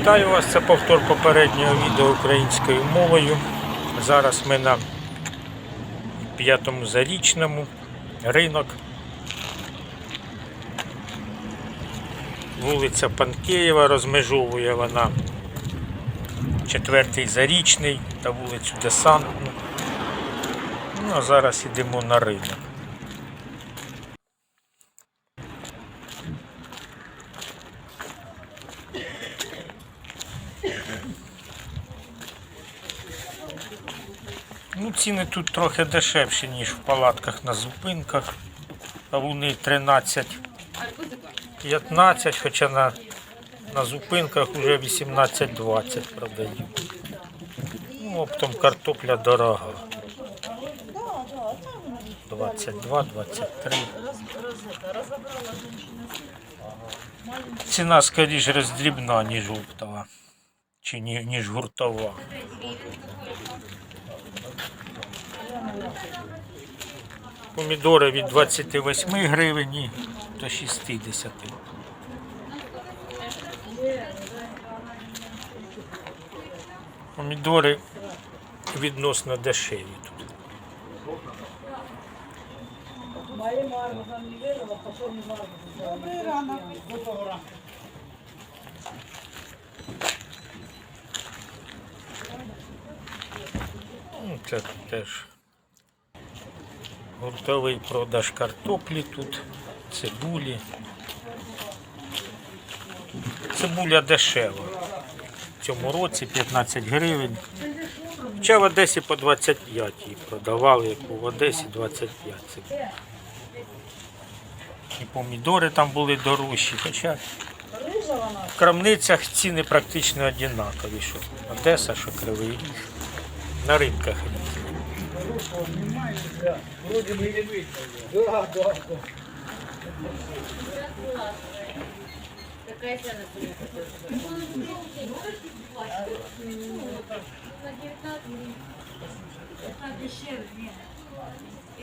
Вітаю вас, це повтор попереднього відео українською мовою. Зараз ми на п'ятому зарічному ринок. Вулиця Панкеєва розмежовує вона четвертий зарічний та вулицю Десантну. Ну а зараз йдемо на ринок. Ну, ціни тут трохи дешевші, ніж в палатках на зупинках. Кавуни 13, 15, хоча на, на зупинках вже 18-20 продають. Ну, оптом картопля дорога. 22, 23. Ціна скоріш роздрібна, ніж оптова. Чи ні- ніж гуртова. Помідори від 28 гривень до 60. Помідори відносно дешеві тут. Ну, Це теж гуртовий продаж картоплі тут, цибулі. Цибуля дешева. В цьому році 15 гривень. Хоча в Одесі по 25 її продавали, як в Одесі 25 цибуля. І помідори там були дорожчі, хоча в крамницях ціни практично однакові, що Одеса, що Кривий Ріг. На ринках?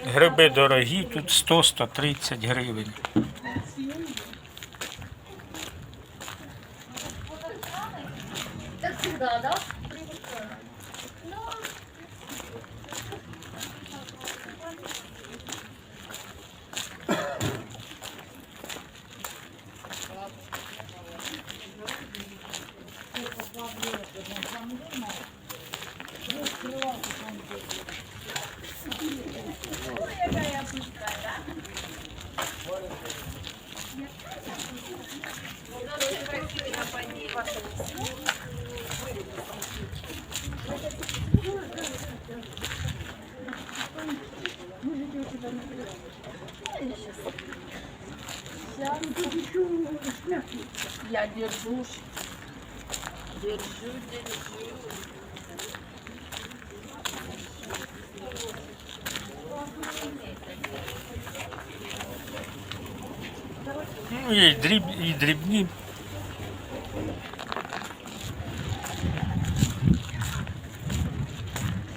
Гриби дорогі, тут 100-130 гривень. Я держусь. Держу, держу. Ну, є і, дріб, і дрібні.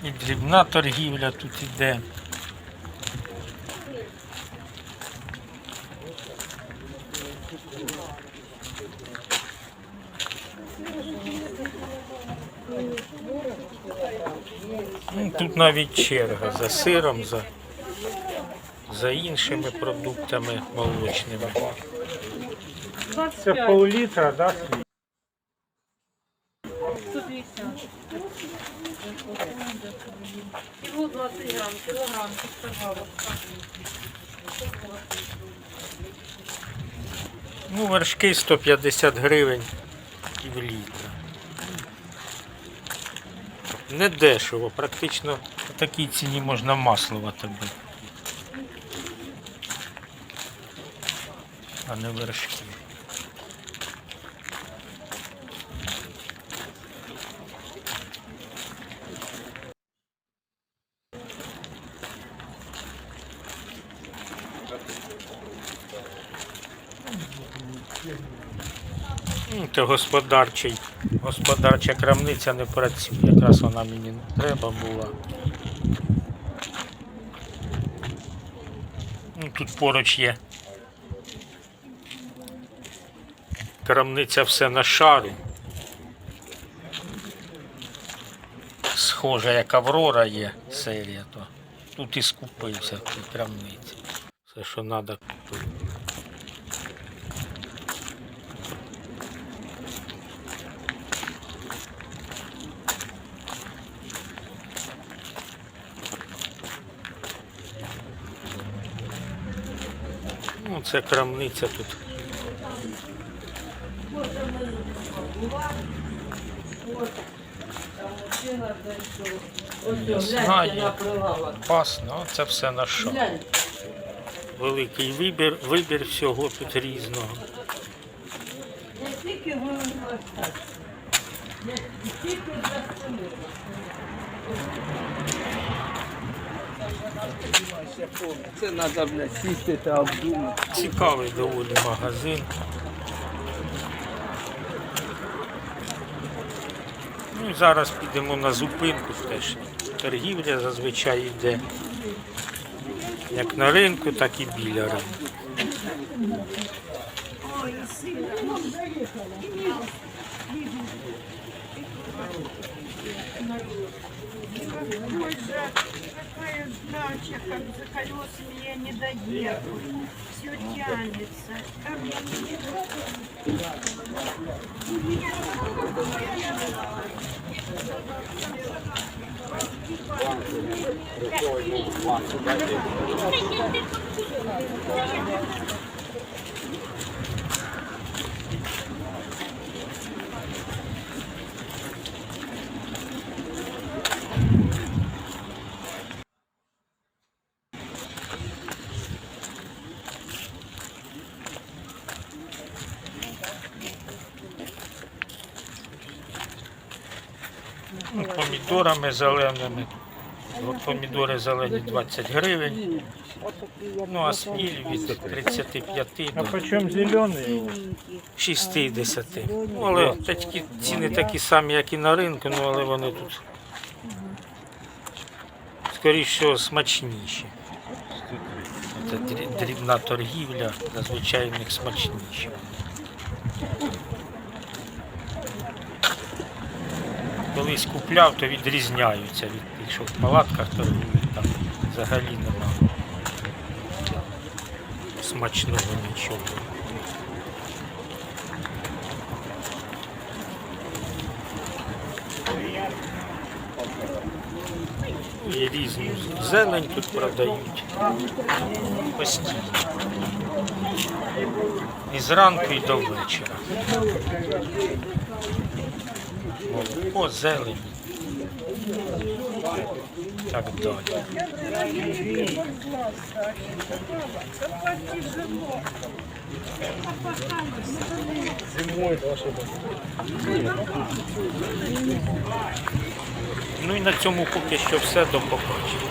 І дрібна торгівля тут іде. Тут навіть черга за сиром, за, за іншими продуктами молочними. Це пол-літра, так? Да? 150. Кило 20 грамм, килограмм, пожалуйста. Ну, вершки 150 гривень пів літра. Не дешево, практично по такій ціні можна масло тобі. А не вершки. Гляньте, господарчий, господарча крамниця не працює, якраз вона мені не треба була. Ну, Тут поруч є. Крамниця все на шару. Схожа, як Аврора є серія, то тут і скупився в крамниці. Все, що треба купити. Ну, це крамниця тут. Знає, пасно, це все на що. Великий вибір, вибір всього тут різного. Це треба, блядь, сісти та обдумати. Цікавий доволі магазин. Ну, і зараз підемо на зупинку теж. Торгівля зазвичай йде як на ринку, так і біля ринку. Ой, Жак, какая сдача, как за колесами я не доеду. Все тянется. Как я не Ну, помідорами зеленими. От Помідори зелені 20 гривень. Ну а сміль від 35 А до почем зеленый? 60. Ну, але такі ціни такі самі, як і на ринку, ну але вони тут скоріш всього смачніші. Це дрібна торгівля, зазвичай в них смачніші. Колись купляв, то відрізняються від тих, що в палатках торгують, там взагалі нема смачного нічого. І різну зелень тут продають. Постійно. І зранку, і до вечора. Молоко, зелень. Так далі. Ну і на цьому поки що все до побачення.